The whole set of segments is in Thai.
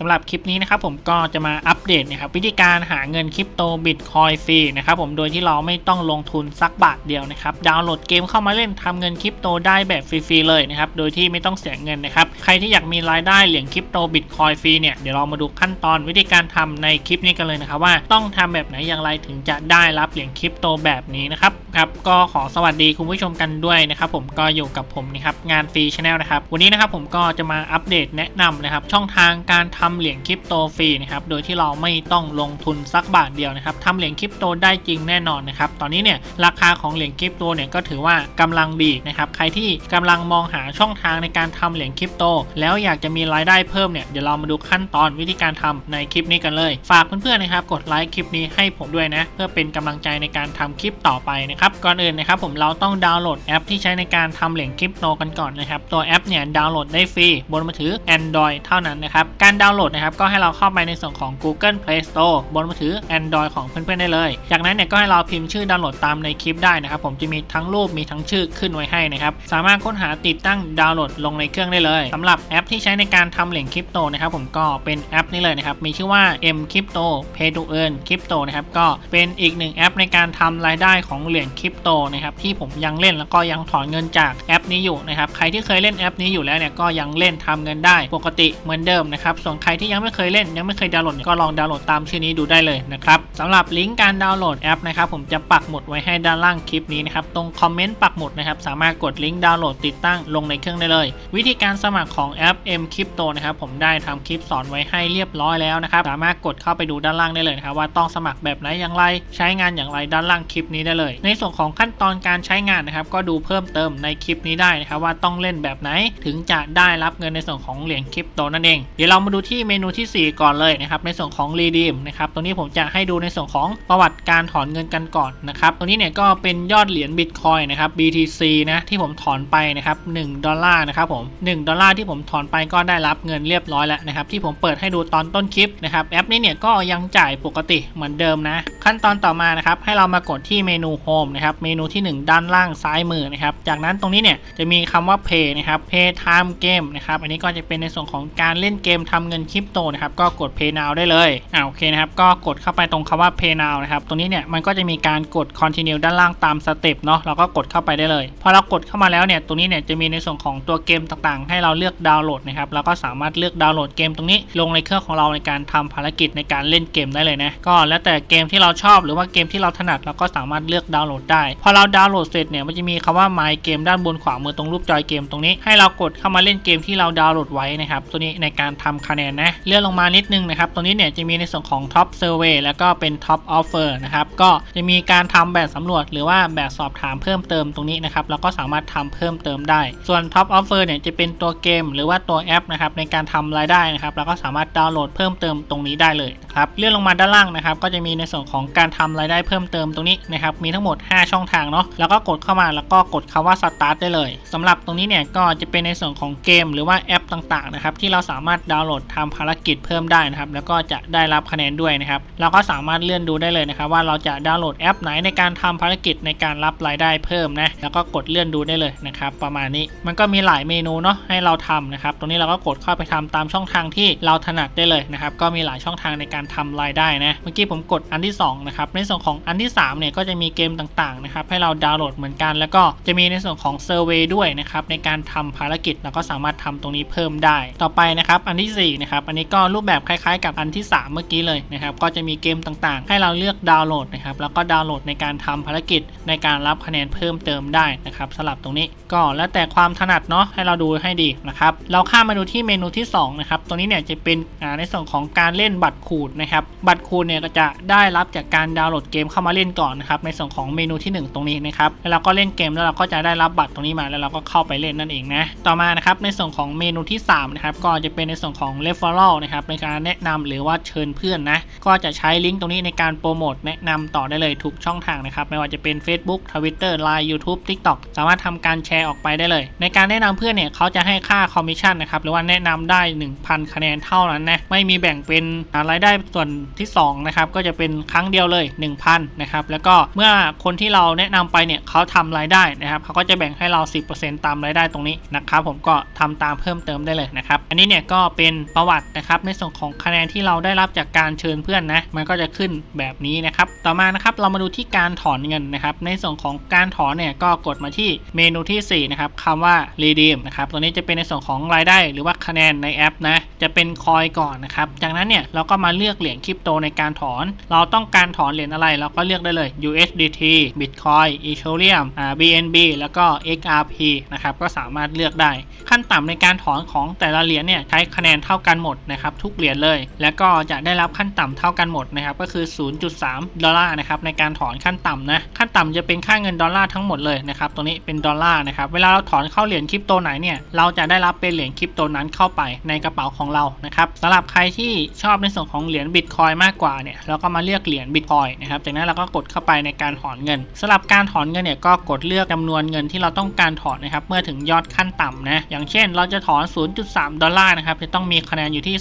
สำหรับคลิปนี้นะครับผมก็จะมาอัปเดตนะครับวิธีการหาเงินคริปโตบิตคอยฟรีนะครับผมโดยที่เราไม่ต้องลงทุนสักบาทเดียวนะครับดาวน์โหลดเกมเข้ามาเล่นทำเงินคริปโตได้แบบฟรีๆเลยนะครับโดยที่ไม่ต้องเสียเงินนะครับใครที่อยากมีรายได้เหรียญคริปโตบิตคอยฟรีเนี่ยเดี๋ยวเรามาดูขั้นตอนวิธีการทำในคลิปนี้กันเลยนะครับว่าต้องทำแบบไหนอย่างไรถึงจะได้รับเหรียญคริปโตแบบนี้นะครับครับก็ขอสวัสดีคุณผู้ชมกันด้วยนะครับผมก็อยู่กับผมนะครับงานฟรีชาแนลนะครับวันนี้นะครับผมก็จะมาอัปเดตแนะนำนะครับช่องทางการททำเหรียญคริปโตฟรีนะครับโดยที่เราไม่ต้องลงทุนสักบาทเดียวนะครับทำเหรียญคริปโตได้จริงแน่นอนนะครับตอนนี้เนี่ยราคาของเหรียญคริปโตเนี่ยก็ถือว่ากำลังดีนะครับใครที่กำลังมองหาช่องทางในการทำเหรียญคริปโต แล้วอยากจะมีรายได้เพิ่มเนี่ยเดี๋ยวเรามาดูขั้นตอนวิธีการทำในคลิปนี้กันเลย ฝากเพื่อนๆนะครับกดไลค์คลิปนี้ให้ผมด้วยนะเพื่อเป็นกำลังใจในการทำคลิปต่อไปนะครับก่อนอื่นนะครับผมเราต้องดาวน์โหลดแอปที่ใช้ในการทำเหรียญคริปโตกันก่อนนะครับตัวแอปเนี่ยดาวน์โหลดได้ฟรีบนมือถือ Android เท่านั้นนะครับการดาวน์โหลดนะครับก็ให้เราเข้าไปในส่วนของ Google Play Store บนมือถือ Android ของเพื่อนๆได้เลย จากนั้นเนี่ยก็ให้เราพิมพ์ชื่อดาวน์โหลดตามในคลิปได้นะครับผมจะมีทั้งรูปมีทั้งชื่อขึ้นไว้ให้นะครับสามารถค้นหาติดตั้งดาวน์โหลดลงในเครื่องได้เลยสำหรับแอปที่ใช้ในการทำเหรียญคริปโตนะครับผมก็เป็นแอปนี้เลยนะครับมีชื่อว่า M Crypto Pay to Earn Crypto นะครับก็เป็นอีกหนึ่งแอปในการทำรายได้ของเหรียญคริปโตนะครับที่ผมยังเล่นแล้วก็ยังถอนเงินจากแอปนี้อยู่นะครับใครที่เคยเล่นแอปนี้อยู่แล้วเนี่ยก็ยังเล่นทำเงินได้ปกติเหมือนเดิมนะครับส่วนใครที่ยังไม่เคยเล่นยังไม่เคยดาวน์โหลดเนี่ยก็ลองดาวน์โหลดตามชื่อนี้ดูได้เลยนะครับสำหรับลิงก์การดาวน์โหลดแอปนะครับผมจะปักหมุดไว้ให้ด้านล่างคลิปนี้นะครับตรงคอมเมนต์ปักหมุดนะครับสามารถกดลิงก์ดาวน์โหลดติดตั้งลงในเครื่องได้เลย วิธีการสมัครของแอป M Crypto นะครับผมได้ทำคลิปสอนไว้ให้เรียบร้อยแล้วนะครับสามารถกดเข้าไปดูด้านล่างได้เลยนะครับว่าต้องสมัครแบบไหนอย่างไร ใช้งานอย่างไรด้านล่างคลิปนี้ได้เลย ในส่วนของขั้นตอนการใช้งานนะครับก็ดูเพิ่มเติมในคลิปนี้ได้นะครับว่าต้องเล่นแบบไหนถึงจะได้รับเงินในส่วนของเหรียญคริปโตนั่นเองเดี๋ยวเรามาดูที่ที่เมนูทีสี่ 4 ก่อนเลยนะครับในส่วนของ redeem นะครับตรงนี้ผมจะให้ดูในส่วนของประวัติการถอนเงินกันก่อนนะครับตรงนี้เนี่ยก็เป็นยอดเหรียญ Bitcoin นะครับ BTC นะที่ผมถอนไปนะครับ1ดอลลาร์นะครับผม1ดอลลาร์ที่ผมถอนไปก็ได้รับเงินเรียบร้อยแล้วนะครับที่ผมเปิดให้ดูตอนต้นคลิปนะครับแอปนี้เนี่ยก็ยังจ่ายปกติเหมือนเดิมนะ ขั้นตอนต่อมานะครับให้เรามากดที่เมนู Home นะครับเมนูที่ 1 ด้านล่างซ้ายมือนะครับจากนั้นตรงนี้เนี่ยจะมีคำว่า Pay นะครับ Pay Time Game นะครับอันนี้ก็จะเป็นในส่วนของการเล่นเกมทำเงินคริปโตนะครับก็กด Pay Now ได้เลยอ่าโอเคนะครับก็กดเข้าไปตรงคำว่า Pay Now นะครับตรงนี้เนี่ยมันก็จะมีการกด Continue ด้านล่างตามสเต็ปเนาะเราก็กดเข้าไปได้เลยพอเรากดเข้ามาแล้วเนี่ยตรงนี้เนี่ยจะมีในส่วนของตัวเกมต่างๆ ให้เราเลือกดาวน์โหลดนะครับเราก็สามารถเลือกดาวน์โหลดเกมตรงนี้ ลงในเครื่องของเราในการทำภารกิจในการเล่นเกมได้เลยนะก็แล้วแต่เกมที่เราชอบหรือว่าเกมที่เราถนัดเราก็สามารถเลือกดาวน์โหลดได้พอเราดาวน์โหลดเสร็จเนี่ยมันจะมีคำว่า My Game ด้านบนขวามือตรงรูปจอยเกมตรงนี้ให้เรากดเข้ามาเล่นเกมที่เราดาวน์โหลดไว้นะครับตัวนี้ในการทำคะแนนนะเลื่อนลงมานิดนึงนะครับตรงนี้เนี่ยจะมีในส่วนของ Top Survey แล้วก็เป็น Top Offer นะครับก็จะมีการทำแบบสำรวจ หรือว่าแบบสอบถามเพิ่มเติมตรงนี้นะครับเราก็สามารถทำเพิ่มเติมได้ ส่วน Top Offer เนี่ยจะเป็นตัวเกม หรือว่าตัวแอปนะครับในการทำรายได้นะครับเราก็สามารถดาวน์โหลดเพิ่มเติมตรงนี้ได้เลยครับเลื่อนลงมาด้านล่างนะครับก็จะมีในส่วนของการทำรายได้เพิ่มเติมตรงนี้นะครับมีทั้งหมด 5 ช่องทางเนาะแล้วก็กดเข้ามาแล้วก็กดคำว่า Start ได้เลยสำหรับตรงนี้เนี่ยก็จะเป็นในส่วนของเกม หรือว่าแอปต่างๆนะครับที่เราสามารถดาวน์โหลดทำภารกิจเพิ่มได้นะครับ แล้วก็จะได้รับคะแนนด้วยนะครับ เราก็สามารถเลื่อนดูได้เลยนะครับ ว่าเราจะดาวน์โหลดแอปไหนในการทำภารกิจในการรับรายได้เพิ่มนะ แล้วก็กดเลื่อนดูได้เลยนะครับ ประมาณนี้ มันก็มีหลายเมนูเนาะให้เราทำนะครับ ตรงนี้เราก็กดเข้าไปทำตามช่องทางที่เราถนัดได้เลยนะครับ ก็มีหลายช่องทางในการทำรายได้นะ เมื่อกี้ผมกดอันที่2นะครับ ในส่วนของอันที่3เนี่ยก็จะมีเกมต่างๆนะครับ ให้เราดาวน์โหลดเหมือนกัน แล้วก็จะมีในส่วนของเซอร์เวยด้วยนะครับ ในการทำภารกิจเราก็สามารถทำตรงนี้เพิ่มได้ ต่อไปนะครับ อันที่4นะครับอันนี้ก็รูปแบบคล้ายๆ กับอันที่ 3 เมื่อกี้เลยนะครับก็จะมีเกมต่างๆ ให้เราเลือกดาวน์โหลดนะครับแล้วก็ดาวน์โหลดในการทำภารกิจในการรับคะแนนเพิ่มเติมได้นะครับสลับตรงนี้ก็แล้วแต่ความถนัดเนาะให้เราดูให้ดีนะครับเราข้ามมาดูที่เมนูที่2นะครับตรงนี้เนี่ยจะเป็นในส่วนของการเล่นบัตรขูดนะครับบัตรขูดเนี่ยก็จะได้รับจากการดาวน์โหลดเกมเข้ามาเล่นก่อนนะครับในส่วนของเมนูที่ 1 ตรงนี้นะครับแล้วเราก็เล่นเกมแล้วเราก็จะได้รับบัตรตรงนี้มาแล้วเราก็เข้าไปเล่นนั่นเองนะต่อมานะครับในส่วนของเมนูที่3นะครับก็จะเป็นในส่วนของ referral นะครับในการแนะนำหรือว่าเชิญเพื่อนนะก็จะใช้ลิงก์ตรงนี้ในการโปรโมทแนะนำต่อได้เลยทุกช่องทางนะครับไม่ว่าจะเป็น Facebook Twitter Line YouTube TikTok สามารถทำการแชร์ออกไปได้เลย ในการแนะนำเพื่อนเนี่ยเขาจะให้ค่าคอมมิชชั่นนะครับหรือว่าแนะนำได้ 1,000 คะแนนเท่านั้นนะไม่มีแบ่งเป็นรายได้ส่วนที่2นะครับก็จะเป็นครั้งเดียวเลย 1,000นะครับแล้วก็เมื่อคนที่เราแนะนำไปเนี่ยเขาทำรายได้นะครับเขาก็จะแบ่งให้เรา 10%ตามรายได้ตรงนี้นะครับผมก็ทำตามเพิ่มเติมได้เลยนะครับอันนี้เนี่ยก็เป็นประประวัตินะครับ ในส่วนของคะแนนที่เราได้รับจากการเชิญเพื่อนนะ มันก็จะขึ้นแบบนี้นะครับ ต่อมานะครับเรามาดูที่การถอนเงินนะครับ ในส่วนของการถอนเนี่ยก็กดมาที่เมนูที่4นะครับคำว่า redeem นะครับ ตัวนี้จะเป็นในส่วนของรายได้ หรือว่าคะแนนในแอปนะ จะเป็นคอยก่อนนะครับ จากนั้นเนี่ยเราก็มาเลือกเหรียญคริปโตในการถอน เราต้องการถอนเหรียญอะไรเราก็เลือกได้เลย USDT Bitcoin Ethereum อ่า BNB แล้วก็ XRP นะครับ ก็สามารถเลือกได้ ขั้นต่ำในการถอนของแต่ละเหรียญเนี่ยใช้คะแนนเท่ากันหมดนะครับทุกเหรียญเลย แล้วก็จะได้รับขั้นต่ำเท่ากันหมดนะครับก็คือ 0.3 ดอลลาร์นะครับในการถอนขั้นต่ำนะขั้นต่ำจะเป็นค่าเงินดอลลาร์ทั้งหมดเลยนะครับตัวนี้เป็นดอลลาร์นะครับเวลาเราถอนเข้าเหรียญคริปโตไหนเนี่ยเราจะได้รับเป็นเหรียญคริปโตนั้นเข้าไปในกระเป๋าของเรานะครับสำหรับใครที่ชอบในส่วนของเหรียญบิตคอยมากกว่าเนี่ยเราก็มาเลือกเหรียญบิตคอยนะครับจากนั้นเราก็กดเข้าไปในการถอนเงินสำหรับการถอนเงินเนี่ยก็กดเลือกจำนวนเงินที่เราต้องการถอนนะครับเมื่อถึงยอดขั้นต่ำนะอย่างเช่น เราจะถอน 0.3 ดอลลาร์นะครับจะต้องมีคะแนนอยู่ที่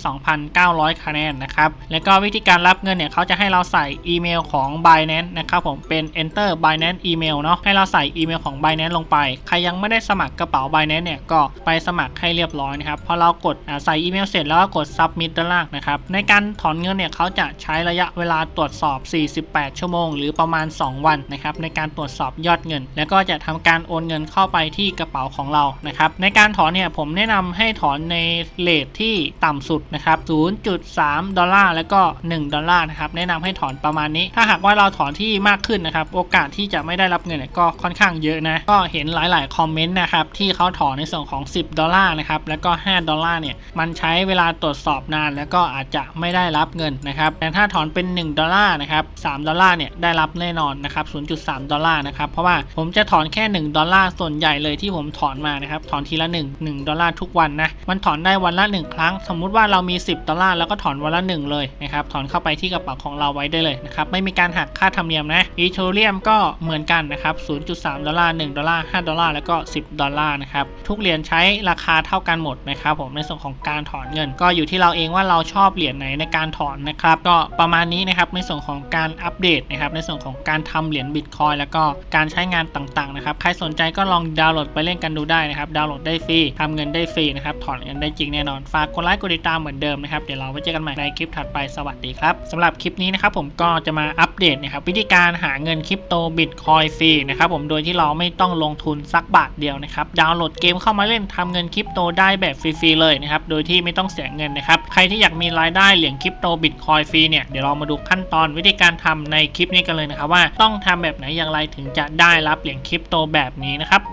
2,900 คะแนนนะครับ แล้วก็วิธีการรับเงินเนี่ยเขาจะให้เราใส่อีเมลของ Binance นะครับผมเป็น enter Binance email เนาะให้เราใส่อีเมลของ Binance ลงไป ใครยังไม่ได้สมัครกระเป๋า Binance เนี่ยก็ไปสมัครให้เรียบร้อยนะครับพอเรากดใส่อีเมลเสร็จแล้วก็กด submit ด้านล่างนะครับในการถอนเงินเนี่ยเขาจะใช้ระยะเวลาตรวจสอบ 48 ชั่วโมง หรือประมาณ 2 วันนะครับในการตรวจสอบยอดเงิน แล้วก็จะทำการโอนเงินเข้าไปที่กระเป๋าของเรานะครับในการถอนเนี่ยผมแนะนำให้ถอนในเลทที่ต่ำสุดนะครับ 0.3 ดอลลาร์แล้วก็ 1 ดอลลาร์นะครับ แนะนำให้ถอนประมาณนี้ ถ้าหากว่าเราถอนที่มากขึ้นนะครับ โอกาสที่จะไม่ได้รับเงินก็ค่อนข้างเยอะนะ ก็เห็นหลาย ๆ คอมเมนต์นะครับ ที่เขาถอนในส่วนของ 10 ดอลลาร์นะครับ แล้วก็ 5 ดอลลาร์เนี่ย มันใช้เวลาตรวจสอบนาน แล้วก็อาจจะไม่ได้รับเงินนะครับ แต่ถ้าถอนเป็น 1 ดอลลาร์นะครับ 3 ดอลลาร์เนี่ย ได้รับแน่นอนนะครับ 0.3 ดอลลาร์นะครับ เพราะว่าผมจะถอนแค่ 1 ดอลลาร์ ส่วนใหญ่เลยที่ผมถอนมานะครับ ถอนทีละ 1 1 ดอลลาร์ทุกวันนะ มันถอนได้วันละ 1 ครั้งสมมุติว่าเรามี 10 ดอลลาร์แล้วก็ถอนวันละ1เลยนะครับ ถอนเข้าไปที่กระเป๋าของเราไว้ได้เลยนะครับ ไม่มีการหักค่าธรรมเนียมนะอีโทเรียมก็เหมือนกันนะครับ 0.3 ดอลลาร์ 1 ดอลลาร์ 5 ดอลลาร์ แล้วก็ 10 ดอลลาร์นะครับ ทุกเหรียญใช้ราคาเท่ากันหมดนะครับผม ในส่วนของการถอนเงิน ก็อยู่ที่เราเองว่าเราชอบเหรียญไหนในการถอนนะครับ ก็ประมาณนี้นะครับ ในส่วนของการอัปเดตนะครับ ในส่วนของการทำเหรียญบิตคอยแล้วก็การใช้งานต่างๆนะครับ ใครสนใจก็ลองดาวน์โหลดไปเล่นกันดูได้นะครับ ดาวน์โหลดได้ฟรีทำเงินได้ฟรีนะครับ ถอนเงินได้จริงแน่นอน ฝากกดไลค์กดติดตามเหมือนเดิมนะครับ เดี๋ยวเราไว้เจอกันใหม่ในคลิปถัดไปสวัสดีครับสำหรับคลิปนี้นะครับผมก็จะมาอัปเดตนะครับวิธีการหาเงินคริปโตบิตคอยฟรีนะครับผมโดยที่เราไม่ต้องลงทุนสักบาทเดียวนะครับดาวน์โหลดเกมเข้ามาเล่นทำเงินคริปโตได้แบบฟรีๆเลยนะครับโดยที่ไม่ต้องเสียเงินนะครับใครที่อยากมีรายได้เหรียญคริปโตบิตคอยฟรีเนี่ยเดี๋ยวเรามาดูขั้นตอนวิธีการทำในคลิปนี้กันเลยนะครับว่าต้องทำแบบไหนอย่างไรถึงจะได้รับเหรียญคริปโตแบบนี้นะครับ